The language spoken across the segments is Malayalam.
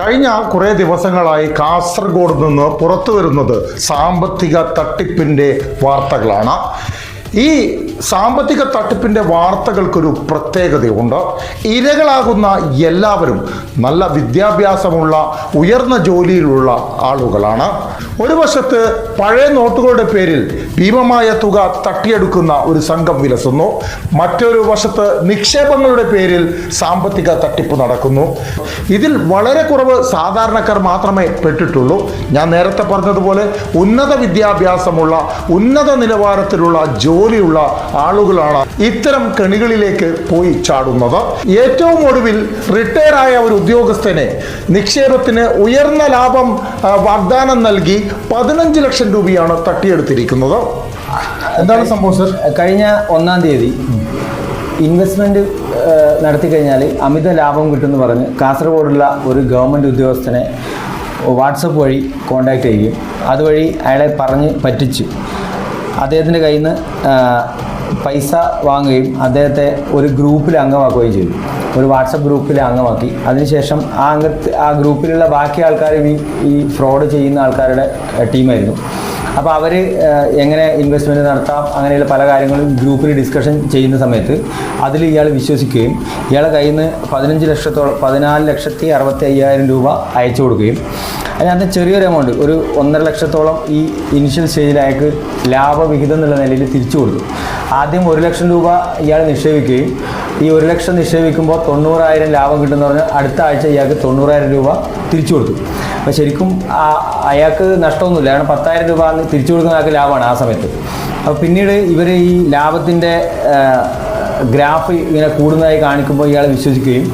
കഴിഞ്ഞ കുറേ ദിവസങ്ങളായി കാസർഗോഡ് നിന്ന് പുറത്തു വരുന്നത് സാമ്പത്തിക തട്ടിപ്പിന്റെ വാർത്തകളാണ്. ഈ സാമ്പത്തിക തട്ടിപ്പിന്റെ വാർത്തകൾക്കൊരു പ്രത്യേകതയുണ്ട്. ഇരകളാകുന്ന എല്ലാവരും നല്ല വിദ്യാഭ്യാസമുള്ള ഉയർന്ന ജോലിയിലുള്ള ആളുകളാണ്. ഒരു വശത്ത് പഴയ നോട്ടുകളുടെ പേരിൽ ഭീമമായ തുക തട്ടിയെടുക്കുന്ന ഒരു സംഘം വിലസുന്നു. മറ്റൊരു വശത്ത് നിക്ഷേപങ്ങളുടെ പേരിൽ സാമ്പത്തിക തട്ടിപ്പ് നടക്കുന്നു. ഇതിൽ വളരെ കുറവ് സാധാരണക്കാർ മാത്രമേ പെട്ടിട്ടുള്ളൂ. ഞാൻ നേരത്തെ പറഞ്ഞതുപോലെ ഉന്നത വിദ്യാഭ്യാസമുള്ള ഉന്നത നിലവാരത്തിലുള്ള ജോലിയുള്ള ആളുകളാണ് ഇത്തരം കെണികളിലേക്ക് പോയി ചാടുന്നത്. ഏറ്റവും ഒടുവിൽ റിട്ടയർ ആയ ഒരു ഉദ്യോഗസ്ഥനെ നിക്ഷേപത്തിന് ഉയർന്ന ലാഭം വാഗ്ദാനം നൽകി പതിനഞ്ച് ലക്ഷം രൂപയാണ് തട്ടിയെടുത്തിരിക്കുന്നത്. എന്താണ് സംഭവം സർ? കഴിഞ്ഞ ഒന്നാം തീയതി ഇൻവെസ്റ്റ്മെന്റ് നടത്തി കഴിഞ്ഞാൽ അമിത ലാഭം കിട്ടുമെന്ന് പറഞ്ഞ് കാസർഗോഡുള്ള ഒരു ഗവൺമെന്റ് ഉദ്യോഗസ്ഥനെ വാട്സപ്പ് വഴി കോണ്ടാക്ട് ചെയ്യുകയും അതുവഴി അയാളെ പറഞ്ഞ് പറ്റിച്ചു. അദ്ദേഹത്തിന്റെ കയ്യിൽ നിന്ന് പൈസ വാങ്ങുകയും അദ്ദേഹത്തെ ഒരു ഗ്രൂപ്പിൽ അംഗമാക്കുകയും ചെയ്തു. ഒരു വാട്സപ്പ് ഗ്രൂപ്പിൽ അംഗമാക്കി. അതിനുശേഷം ആ അംഗ ആ ഗ്രൂപ്പിലുള്ള ബാക്കി ആൾക്കാരും ഈ ഈ ഫ്രോഡ് ചെയ്യുന്ന ആൾക്കാരുടെ ടീമായിരുന്നു. അപ്പോൾ അവർ എങ്ങനെ ഇൻവെസ്റ്റ്മെന്റ് നടത്താം അങ്ങനെയുള്ള പല കാര്യങ്ങളും ഗ്രൂപ്പിൽ ഡിസ്കഷൻ ചെയ്യുന്ന സമയത്ത് അതിൽ ഇയാൾ വിശ്വസിക്കുകയും ഇയാളെ കയ്യിൽ നിന്ന് പതിനഞ്ച് ലക്ഷത്തോളം പതിനാല് ലക്ഷത്തി അറുപത്തി അയ്യായിരം രൂപ അയച്ചു കൊടുക്കുകയും അതിനകത്ത് ചെറിയൊരു എമൗണ്ട് ഒരു ഒന്നര ലക്ഷത്തോളം ഈ ഇനിഷ്യൽ സ്റ്റേജിൽ അയാൾക്ക് ലാഭവിഹിതം എന്നുള്ള നിലയിൽ തിരിച്ചു കൊടുത്തു. ആദ്യം ഒരു ലക്ഷം രൂപ ഇയാൾ നിക്ഷേപിക്കുകയും ഈ ഒരു ലക്ഷം നിക്ഷേപിക്കുമ്പോൾ തൊണ്ണൂറായിരം ലാഭം കിട്ടുമെന്ന് പറഞ്ഞാൽ അടുത്ത ആഴ്ച ഇയാൾക്ക് തൊണ്ണൂറായിരം രൂപ തിരിച്ചു കൊടുത്തു. അപ്പോൾ ശരിക്കും അയാൾക്ക് നഷ്ടമൊന്നുമില്ല കാരണം പത്തായിരം രൂപ തിരിച്ചു കൊടുക്കുന്ന ആൾക്ക് ലാഭമാണ് ആ സമയത്ത്. അപ്പോൾ പിന്നീട് ഇവർ ഈ ലാഭത്തിന്റെ ഗ്രാഫ് ഇങ്ങനെ കൂടുന്നതായി കാണിക്കുമ്പോൾ ഇയാൾ വിശ്വസിക്കുകയും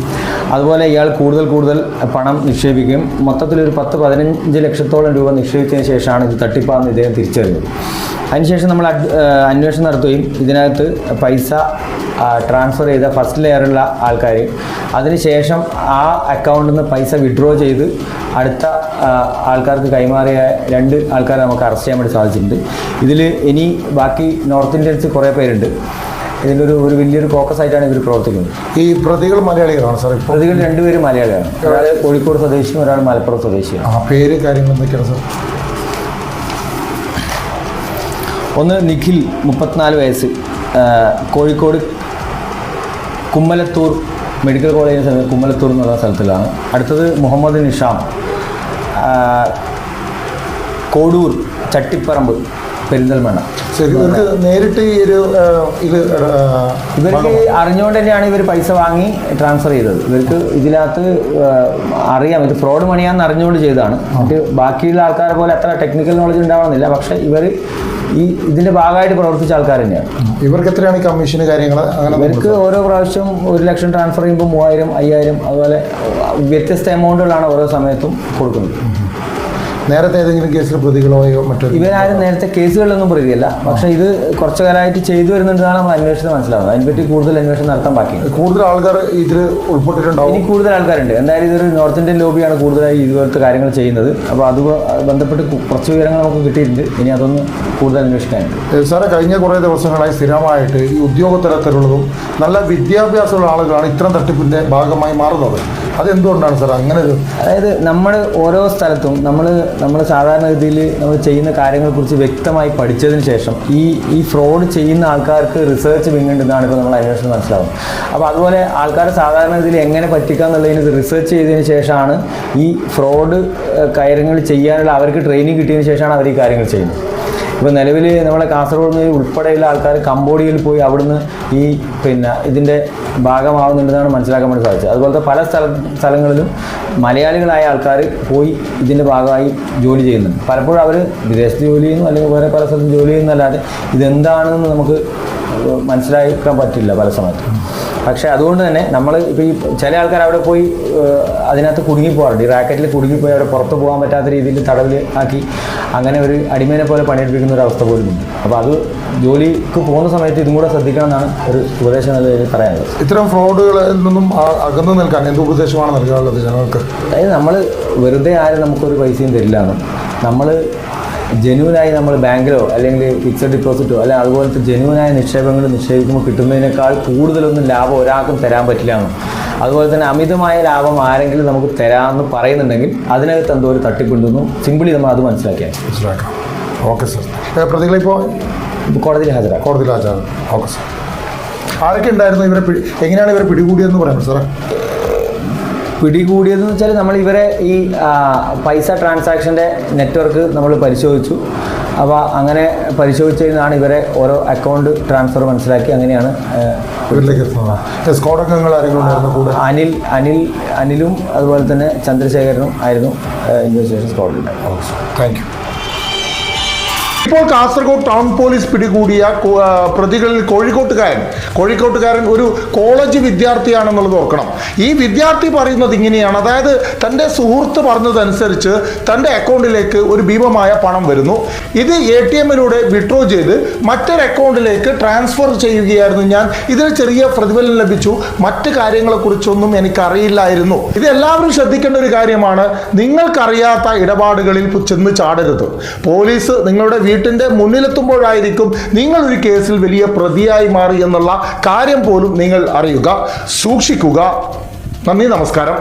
അതുപോലെ ഇയാൾ കൂടുതൽ കൂടുതൽ പണം നിക്ഷേപിക്കും. മൊത്തത്തിൽ ഒരു പത്ത് പതിനഞ്ച് ലക്ഷത്തോളം രൂപ നിക്ഷേപിച്ചതിന് ശേഷമാണ് ഇത് തട്ടിപ്പാന്ന് ഇദ്ദേഹം തിരിച്ചറിഞ്ഞത്. അതിനുശേഷം നമ്മൾ അന്വേഷണം നടത്തുകയും ഇതിനകത്ത് പൈസ ട്രാൻസ്ഫർ ചെയ്ത ഫസ്റ്റ് ലെയറുള്ള ആൾക്കാർ അതിനുശേഷം ആ അക്കൗണ്ടിൽ നിന്ന് പൈസ വിഡ്രോ ചെയ്ത് അടുത്ത ആൾക്കാർക്ക് കൈമാറിയ രണ്ട് ആൾക്കാരെ നമുക്ക് അറസ്റ്റ് ചെയ്യാൻ വേണ്ടി സാധിച്ചിട്ടുണ്ട്. ഇതിൽ ഇനി ബാക്കി നോർത്ത് ഇന്ത്യൻസ് കുറേ പേരുണ്ട്. ഇതിലൊരു ഒരു വലിയൊരു ഫോക്കസ് ആയിട്ടാണ് ഇവർ പ്രവർത്തിക്കുന്നത്. ഈ പ്രതികൾ മലയാളികളാണ് സാർ പ്രതികൾ രണ്ടുപേരും മലയാളിയാണ് ഒരാൾ കോഴിക്കോട് സ്വദേശിയും ഒരാൾ മലപ്പുറം സ്വദേശിയാണ്. ആ പേര് കാര്യങ്ങൾ എന്തൊക്കെയാണ് സാർ? ഒന്ന് നിഖിൽ മുപ്പത്തിനാല് വയസ്സ്. കോഴിക്കോട് കുമ്മലത്തൂർ മെഡിക്കൽ കോളേജിന് സമീപം കുമ്മലത്തൂർ എന്ന് പറയുന്ന സ്ഥലത്തിലാണ്. അടുത്തത് മുഹമ്മദ് നിഷാം. കോടൂർ ചട്ടിപ്പറമ്പ്. പെരിന്തൽമണ്ണ. ശരി ഇവർക്ക് നേരിട്ട് ഈ ഒരു ഇത് ഇവർക്ക് അറിഞ്ഞുകൊണ്ട് തന്നെയാണ് ഇവർ പൈസ വാങ്ങി ട്രാൻസ്ഫർ ചെയ്തത്. ഇവർക്ക് ഇതിനകത്ത് അറിയാം. ഇത് ഫ്രോഡ് മണിയാന്ന് അറിഞ്ഞുകൊണ്ട് ചെയ്തതാണ്. ഇത് ബാക്കിയുള്ള ആൾക്കാരെ പോലെ അത്ര ടെക്നിക്കൽ നോളജ് ഉണ്ടാവണമെന്നില്ല. പക്ഷേ ഇവർ ഈ ഇതിന്റെ ഭാഗമായിട്ട് പ്രവർത്തിച്ച ആൾക്കാർ തന്നെയാണ്. ഇവർക്ക് എത്രയാണ് ഈ കമ്മീഷന് കാര്യങ്ങൾ ഇവർക്ക് ഓരോ പ്രാവശ്യം ഒരു ലക്ഷം ട്രാൻസ്ഫർ ചെയ്യുമ്പോൾ മൂവായിരം അയ്യായിരം അതുപോലെ വ്യത്യസ്ത എമൗണ്ടുകളാണ് ഓരോ സമയത്തും കൊടുക്കുന്നത്. നേരത്തെ ഏതെങ്കിലും കേസിൽ പ്രതികളോ മറ്റോ ഇവരാരും നേരത്തെ കേസുകളിലൊന്നും പ്രതിയല്ല. പക്ഷെ ഇത് കുറച്ചു കാലമായിട്ട് ചെയ്തു വരുന്നുണ്ടെന്നാണ് നമ്മൾ അന്വേഷണം മനസ്സിലാവുന്നത്. അതിനെപ്പറ്റി കൂടുതൽ അന്വേഷണം നടത്താൻ ബാക്കിയുണ്ട്. കൂടുതൽ ആൾക്കാർ ഇതിൽ ഉൾപ്പെട്ടിട്ടുണ്ടാവും. ഇനി കൂടുതൽ ആൾക്കാരുണ്ട്. എന്തായാലും ഇതൊരു നോർത്ത് ഇന്ത്യൻ ലോബിയാണ് കൂടുതലായി ഇതുപോലത്തെ കാര്യങ്ങൾ ചെയ്യുന്നത്. അപ്പോൾ അത് ബന്ധപ്പെട്ട് കുറച്ച് വിവരങ്ങൾ നമുക്ക് കിട്ടിയിട്ടുണ്ട്. ഇനി അതൊന്ന് കൂടുതൽ അന്വേഷിക്കാനുണ്ട്. സാറെ കഴിഞ്ഞ കുറേ ദിവസങ്ങളായി സ്ഥിരമായിട്ട് ഈ ഉദ്യോഗതലത്തിലുള്ളതും നല്ല വിദ്യാഭ്യാസമുള്ള ആളുകളാണ് ഇത്തരം തട്ടിപ്പിന്റെ ഭാഗമായി മാറുന്നത്. അതെന്തുകൊണ്ടാണ് സാർ അങ്ങനെ ഒരു അതായത് നമ്മൾ ഓരോ സ്ഥലത്തും നമ്മൾ നമ്മൾ സാധാരണ രീതിയിൽ നമ്മൾ ചെയ്യുന്ന കാര്യങ്ങളെക്കുറിച്ച് വ്യക്തമായി പഠിച്ചതിന് ശേഷം ഈ ഈ ഫ്രോഡ് ചെയ്യുന്ന ആൾക്കാർക്ക് റിസർച്ച് വിങ്ങുണ്ടെന്നാണ് ഇപ്പോൾ നമ്മൾ അന്വേഷണം മനസ്സിലാവും അപ്പോൾ അതുപോലെ ആൾക്കാർ സാധാരണ രീതിയിൽ എങ്ങനെ പറ്റിക്കുക എന്നുള്ളതിന് റിസർച്ച് ചെയ്തതിന് ശേഷമാണ് ഈ ഫ്രോഡ് കാര്യങ്ങൾ ചെയ്യാനുള്ള അവർക്ക് ട്രെയിനിങ് കിട്ടിയതിന് ശേഷമാണ് അവർ ഈ കാര്യങ്ങൾ ചെയ്യുന്നത്. ഇപ്പോൾ നിലവിൽ നമ്മുടെ കാസർഗോഡ് ഉൾപ്പെടെയുള്ള ആൾക്കാർ കംബോഡിയയിൽ പോയി അവിടുന്ന് ഈ പിന്നെ ഇതിന്റെ ഭാഗമാവുന്നുണ്ടെന്നാണ് മനസ്സിലാക്കാൻ വേണ്ടി സാധിച്ചത്. അതുപോലത്തെ പല സ്ഥല സ്ഥലങ്ങളിലും മലയാളികളായ ആൾക്കാർ പോയി ഇതിന്റെ ഭാഗമായി ജോലി ചെയ്യുന്നുണ്ട്. പലപ്പോഴും അവർ വിദേശത്ത് ജോലി ചെയ്യുന്നു അല്ലെങ്കിൽ വേറെ പല സ്ഥലത്തും ജോലി ചെയ്യുന്നല്ലാതെ ഇതെന്താണെന്ന് നമുക്ക് മനസ്സിലാക്കാൻ പറ്റില്ല പല സമയത്തും. പക്ഷേ അതുകൊണ്ട് തന്നെ നമ്മൾ ഇപ്പോൾ ഈ ചില ആൾക്കാർ അവിടെ പോയി അതിനകത്ത് കുടുങ്ങി പോകാറുണ്ട്. ഈ റാക്കറ്റിൽ കുടുങ്ങിപ്പോയി അവിടെ പുറത്ത് പോകാൻ പറ്റാത്ത രീതിയിൽ തടവിൽ ആക്കി അങ്ങനെ ഒരു അടിമേനെ പോലെ പണിയെടുപ്പിക്കുന്ന ഒരു അവസ്ഥ പോലും ഉണ്ട്. അപ്പോൾ അത് ജോലിക്ക് പോകുന്ന സമയത്ത് ഇതും കൂടെ ശ്രദ്ധിക്കണമെന്നാണ് ഒരു ഉപദേശം നല്ല നിലയിൽ പറയാനുള്ളത്. ഇത്തരം ഫ്രോഡുകളിൽ നിന്നും അകന്നു നിൽക്കാൻ എന്ത് ഉപദേശമാണ് നൽകാനുള്ളത് ജനങ്ങൾക്ക്? അതായത് നമ്മൾ വെറുതെ ആരും നമുക്കൊരു പൈസയും തരില്ല എന്നും. നമ്മൾ ജെന്യൂനായി നമ്മൾ ബാങ്കിലോ അല്ലെങ്കിൽ ഫിക്സഡ് ഡിപ്പോസിറ്റോ അല്ലെങ്കിൽ അതുപോലത്തെ ജെന്യൂനായ നിക്ഷേപങ്ങൾ നിക്ഷേപിക്കുമ്പോൾ കിട്ടുന്നതിനേക്കാൾ കൂടുതലൊന്നും ലാഭം ഒരാൾക്കും തരാൻ പറ്റില്ല എന്നും. അതുപോലെ തന്നെ അമിതമായ ലാഭം ആരെങ്കിലും നമുക്ക് തരാമെന്ന് പറയുന്നുണ്ടെങ്കിൽ അതിനകത്ത് എന്തോ ഒരു തട്ടിപ്പുണ്ടെന്നും സിമ്പിളി നമ്മൾ അത് മനസ്സിലാക്കിയാൽ മനസ്സിലാക്കാം. Okay sir. പ്രതികളിപ്പോൾ കോടതിയിൽ ഹാജരാ. കോടതിയിൽ ഹാജരാ ഓക്കെ സർ. ആരൊക്കെ ഉണ്ടായിരുന്നു ഇവരെ എങ്ങനെയാണ് ഇവരെ പിടികൂടിയതെന്ന് പറയുന്നത് സാറേ? പിടികൂടിയതെന്ന് വെച്ചാൽ നമ്മൾ ഇവരെ ഈ പൈസ ട്രാൻസാക്ഷന്റെ നെറ്റ്വർക്ക് നമ്മൾ പരിശോധിച്ചു. അപ്പോൾ അങ്ങനെ പരിശോധിച്ചതിനാണ് ഇവരെ ഓരോ അക്കൗണ്ട് ട്രാൻസ്ഫർ മനസ്സിലാക്കി അങ്ങനെയാണ് അനിൽ അനിൽ അനിലും അതുപോലെ തന്നെ ചന്ദ്രശേഖരനും ആയിരുന്നു ഇൻവെസ്റ്റിഗേഷൻ സ്ക്വാഡിൽ താങ്ക് യു. ഇപ്പോൾ കാസർഗോഡ് ടൗൺ പോലീസ് പിടികൂടിയ പ്രതികളിൽ കോഴിക്കോട്ടുകാരൻ. കോഴിക്കോട്ടുകാരൻ ഒരു കോളേജ് വിദ്യാർത്ഥിയാണെന്നുള്ളത് ഓർക്കണം. ഈ വിദ്യാർത്ഥി പറയുന്നത് ഇങ്ങനെയാണ്. അതായത് തന്റെ സുഹൃത്ത് പറഞ്ഞതനുസരിച്ച് തന്റെ അക്കൗണ്ടിലേക്ക് ഒരു ഭീമമായ പണം വരുന്നു. ഇത് എ ടി എമ്മിലൂടെ വിഡ്രോ ചെയ്ത് മറ്റൊരു അക്കൗണ്ടിലേക്ക് ട്രാൻസ്ഫർ ചെയ്യുകയായിരുന്നു ഞാൻ. ഇതിന് ചെറിയ പ്രതിഫലം ലഭിച്ചു. മറ്റ് കാര്യങ്ങളെക്കുറിച്ചൊന്നും എനിക്കറിയില്ലായിരുന്നു. ഇത് എല്ലാവരും ശ്രദ്ധിക്കേണ്ട ഒരു കാര്യമാണ്. നിങ്ങൾക്കറിയാത്ത ഇടപാടുകളിൽ ചെന്ന് ചാടരുത്. പോലീസ് നിങ്ങളുടെ വീട്ടിന്റെ മുന്നിലെത്തുമ്പോഴായിരിക്കും നിങ്ങൾ ഒരു കേസിൽ വലിയ പ്രതിയായി മാറി എന്നുള്ള കാര്യം പോലും നിങ്ങൾ അറിയുക സൂക്ഷിക്കുക. നന്ദി നമസ്കാരം.